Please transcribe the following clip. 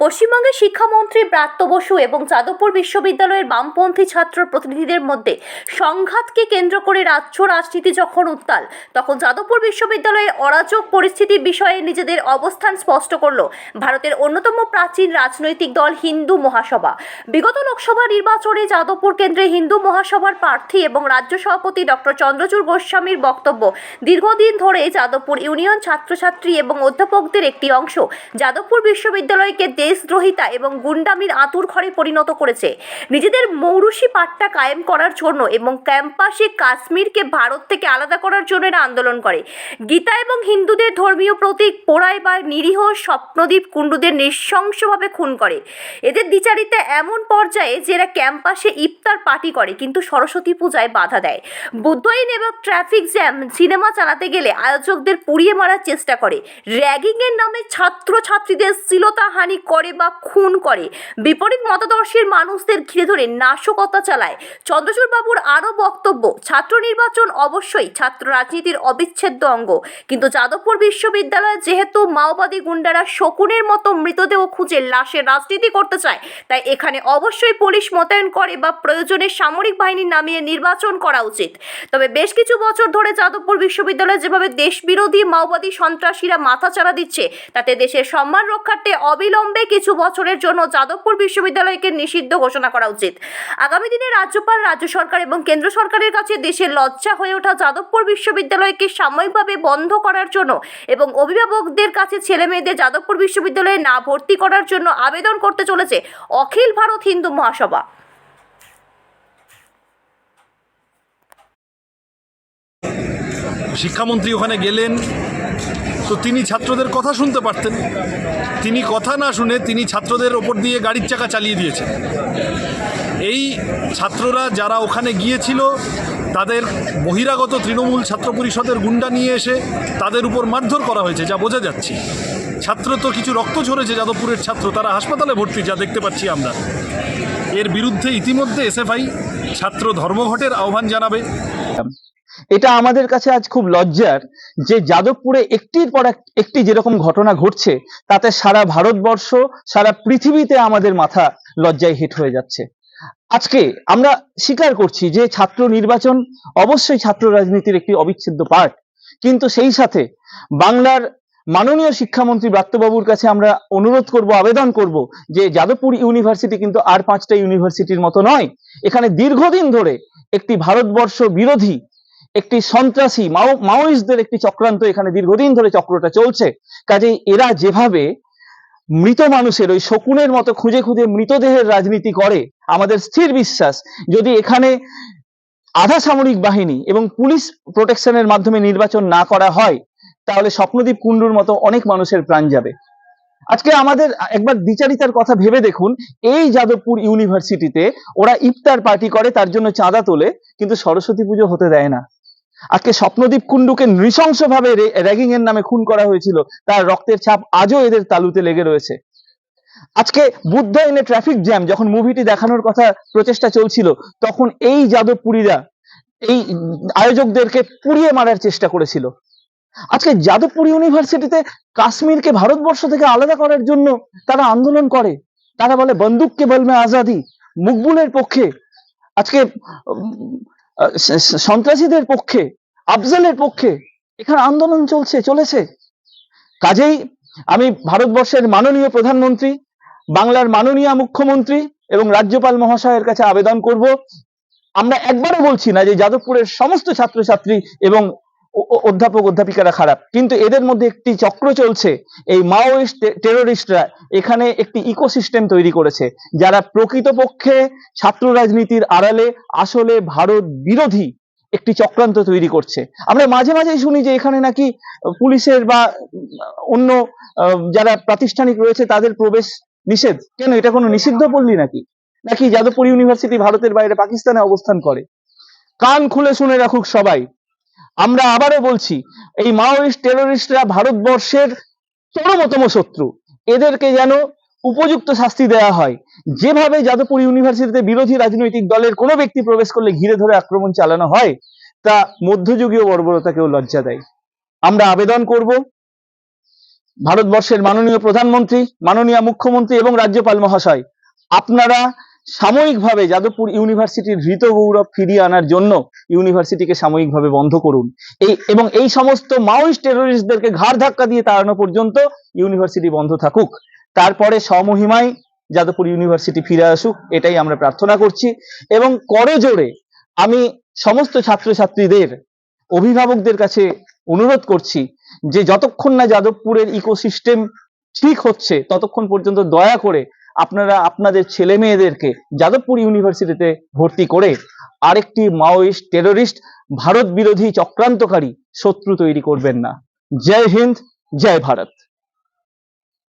পশ্চিমবঙ্গের শিক্ষামন্ত্রী ব্রাত্য বসু এবং যাদবপুর বিশ্ববিদ্যালয়ের বামপন্থী ছাত্র প্রতিনিধিদের মধ্যে সংঘাতকে কেন্দ্র করে রাজ্য রাজনীতি যখন উত্তাল, তখন যাদবপুর বিশ্ববিদ্যালয়ে অরাজক পরিস্থিতির বিষয়ে নিজেদের অবস্থান স্পষ্ট করল ভারতের অন্যতম প্রাচীন রাজনৈতিক দল হিন্দু মহাসভা। বিগত লোকসভা নির্বাচনে যাদবপুর কেন্দ্রে হিন্দু মহাসভার প্রার্থী এবং রাজ্য সভাপতি ডক্টর চন্দ্রচূড় গোস্বামীর বক্তব্য দীর্ঘদিন ধরে যাদবপুর ইউনিয়ন ছাত্রছাত্রী এবং অধ্যাপকদের একটি অংশ। যাদবপুর বিশ্ববিদ্যালয়কে দেশদ্রোহিতা এবং গুন্ডামির আঁতুর ঘরে পরিণত করেছে। নিজেদের মৌরুষি পাট্টা কায়েম করার জন্য এবং ক্যাম্পাসে কাশ্মীরকে ভারত থেকে আলাদা করার জন্য এরা আন্দোলন করে। গীতা এবং হিন্দুদের ধর্মীয় প্রতীক পোড়ায় বা নিরীহ স্বপ্নদ্বীপ কুণ্ডুদের নৃশংসভাবে খুন করে। এদের দ্বিচারিতা এমন পর্যায়ে যে এরা ক্যাম্পাসে ইফতার পার্টি করে কিন্তু সরস্বতী পূজায় বাধা দেয়। বুদ্ধইন এবং ট্রাফিক জ্যাম সিনেমা চালাতে গেলে আয়োজকদের পুড়িয়ে মারার চেষ্টা করে। র্যাগিংয়ের নামে ছাত্র ছাত্রীদের শ্লীলতাহানি করে বা খুন করে। বিপরীত মতাদর্শের মানুষদের ঘিরে ধরে নাশকতা চালায়। চন্দ্রচূড় বাবুর আরও বক্তব্য, ছাত্র নির্বাচন অবশ্যই ছাত্র রাজনীতির অবিচ্ছেদ্য অঙ্গ। কিন্তু যাদবপুর বিশ্ববিদ্যালয়ে যেহেতু মাওবাদী গুন্ডারা শকুনের মতো মৃতদেহ খুঁজে লাশের রাজনীতি করতে চায়, তাই এখানে অবশ্যই পুলিশ মোতায়েন করে বা প্রয়োজনে সামরিক বাহিনী নামিয়ে নির্বাচন করা উচিত। তবে বেশ কিছু বছর ধরে যাদবপুর বিশ্ববিদ্যালয়ে যেভাবে দেশবিরোধী মাওবাদী সন্ত্রাসীরা মাথাচাড়া দিচ্ছে, তাতে দেশের সম্মান রক্ষার্থে অবিলম্বে কিছু বছরের জন্য যাদবপুর বিশ্ববিদ্যালয়কে নিষিদ্ধ ঘোষণা করা উচিত। আগামী দিনে রাজ্যপাল, রাজ্য সরকার এবং কেন্দ্র সরকারের কাছে দেশের লজ্জা হয়ে ওঠা যাদবপুর বিশ্ববিদ্যালয়কে সাময়িকভাবে বন্ধ করার জন্য এবং অভিভাবকদের কাছে ছেলে মেয়েদের যাদবপুর বিশ্ববিদ্যালয়ে না ভর্তি করার জন্য আবেদন করতে চলেছে অখিল ভারত হিন্দু মহাসভা। শিক্ষামন্ত্রী ওখানে গেলেন তো তিনি ছাত্রদের কথা শুনতে পারতেন। তিনি কথা না শুনে তিনি ছাত্রদের ওপর দিয়ে গাড়ির চাকা চালিয়ে দিয়েছেন। এই ছাত্ররা যারা ওখানে গিয়েছিল, তাদের বহিরাগত তৃণমূল ছাত্র পরিষদের গুন্ডা নিয়ে এসে তাদের উপর মারধর করা হয়েছে, যা বোঝা যাচ্ছে। ছাত্র তো কিছু রক্ত ঝরেছে, যাদবপুরের ছাত্র, তারা হাসপাতালে ভর্তি, যা দেখতে পাচ্ছি আমরা। এর বিরুদ্ধে ইতিমধ্যে এসএফআই ছাত্র ধর্মঘটের আহ্বান জানাবে। এটা আমাদের কাছে আজ খুব লজ্জার যে যাদবপুরে একটির পর একটি যেরকম ঘটনা ঘটছে, তাতে সারা ভারতবর্ষ, সারা পৃথিবীতে আমাদের মাথা লজ্জায় হিট হয়ে যাচ্ছে। আজকে আমরা স্বীকার করছি যে ছাত্র নির্বাচন অবশ্যই ছাত্র রাজনীতির একটি অবিচ্ছেদ্য পার্ট। কিন্তু সেই সাথে বাংলার মাননীয় শিক্ষামন্ত্রী ব্রাত্যবাবুর কাছে আমরা অনুরোধ করব, আবেদন করব যে যাদবপুর ইউনিভার্সিটি কিন্তু আর পাঁচটা ইউনিভার্সিটির মতো নয়। এখানে দীর্ঘদিন ধরে একটি ভারতবর্ষ বিরোধী একটি সন্ত্রাসী, মাও মাওয়িস্টদের একটি চক্রান্ত এখানে দীর্ঘদিন ধরে চক্রটা চলছে। কাজেই এরা যেভাবে মৃত মানুষের ওই শকুনের মতো খুঁজে খুঁজে মৃতদেহের রাজনীতি করে, আমাদের স্থির বিশ্বাস, যদি এখানে আধা সামরিক বাহিনী এবং পুলিশ প্রোটেকশনের মাধ্যমে নির্বাচন না করা হয়, তাহলে স্বপ্নদীপ কুণ্ডুর মতো অনেক মানুষের প্রাণ যাবে। আজকে আমাদের একবার বিচারিতার কথা ভেবে দেখুন, এই যাদবপুর ইউনিভার্সিটিতে ওরা ইফতার পার্টি করে, তার জন্য চাঁদা তোলে, কিন্তু সরস্বতী পুজো হতে দেয় না। আজকে স্বপ্নদীপ কুণ্ডুকে নৃশংসভাবে র্যাগিং এর নামে খুন করা হয়েছিল। তার রক্তের ছাপ আজও এদের তালুতে লেগে রয়েছে। আজকে বুদ্ধ এনে ট্রাফিক জ্যাম যখন মুভিটি দেখানোর কথা প্রচেষ্টা চলছিল, তখন এই যাদবপুরীরা, এই আয়োজকদেরকে পুড়িয়ে মারার চেষ্টা করেছিল। আজকে যাদবপুর ইউনিভার্সিটিতে কাশ্মীরকে ভারতবর্ষ থেকে আলাদা করার জন্য তারা আন্দোলন করে। তারা বলে, বন্দুককে বলবে আজাদি, মুকবুলের পক্ষে। আজকে সন্ত্রাসীদের পক্ষে, আফজালের পক্ষে এখানে আন্দোলন চলছে, চলেছে। কাজেই আমি ভারতবর্ষের মাননীয় প্রধানমন্ত্রী, বাংলার মাননীয় মুখ্যমন্ত্রী এবং রাজ্যপাল মহাশয়ের কাছে আবেদন করব। আমরা একবারও বলছি না যে যাদবপুরের সমস্ত ছাত্রছাত্রী এবং অধ্যাপক, অধ্যাপিকারা খারাপ। কিন্তু এদের মধ্যে একটি চক্র চলছে, এই মাওয়িস্ট টেরোরিস্টরা এখানে একটি ইকোসিস্টেম তৈরি করেছে, যারা প্রকৃতপক্ষে ছাত্র রাজনীতির আড়ালে আসলে ভারত বিরোধী একটি চক্রান্ত তৈরি করছে। আমরা মাঝে মাঝেই শুনি যে এখানে নাকি পুলিশের বা অন্য যারা প্রাতিষ্ঠানিক রয়েছে তাদের প্রবেশ নিষেধ। কেন, এটা কোনো নিষিদ্ধ পল্লী নাকি? নাকি যাদবপুর ইউনিভার্সিটি ভারতের বাইরে পাকিস্তানে অবস্থান করে? কান খুলে শুনে রাখুক সবাই। আমরা আবারও বলছি, এই মাওয়িস্ট টেরোরিস্টরা ভারতবর্ষের চরমতম শত্রু। এদেরকে যেন উপযুক্ত শাস্তি দেওয়া হয়। যেভাবে যাদবপুর ইউনিভার্সিটিতে বিরোধী রাজনৈতিক দলের কোনো ব্যক্তি প্রবেশ করলে ঘিরে ধরে আক্রমণ চালানো হয়, তা মধ্যযুগীয় বর্বরতাকেও লজ্জা দেয়। আমরা আবেদন করব, ভারতবর্ষের মাননীয় প্রধানমন্ত্রী, মাননীয় মুখ্যমন্ত্রী এবং রাজ্যপাল মহাশয়, আপনারা সাময়িকভাবে যাদবপুর ইউনিভার্সিটির হৃত গৌরব ফিরিয়ে আনার জন্য ইউনিভার্সিটিকে সাময়িকভাবে বন্ধ করুন। এই, এবং এই সমস্ত মাওয়িস্ট টেরোরিস্টদেরকে ঘাড় ধাক্কা দিয়ে তাড়ানো পর্যন্ত ইউনিভার্সিটি বন্ধ থাকুক। তারপরে স্বমহিমায় যাদবপুর ইউনিভার্সিটি ফিরে আসুক, এটাই আমরা প্রার্থনা করছি। এবং করজোড়ে আমি সমস্ত ছাত্রছাত্রীদের, অভিভাবকদের কাছে অনুরোধ করছি যে যতক্ষণ না যাদবপুরের ইকোসিস্টেম ঠিক হচ্ছে, ততক্ষণ পর্যন্ত দয়া করে আপনারা আপনাদের ছেলে মেয়েদেরকে যাদবপুর ইউনিভার্সিটিতে ভর্তি করে আরেকটি মাওয়িস্ট টেরোরিস্ট ভারত বিরোধী চক্রান্তকারী শত্রু তৈরি করবেন না। জয় হিন্দ, জয় ভারত।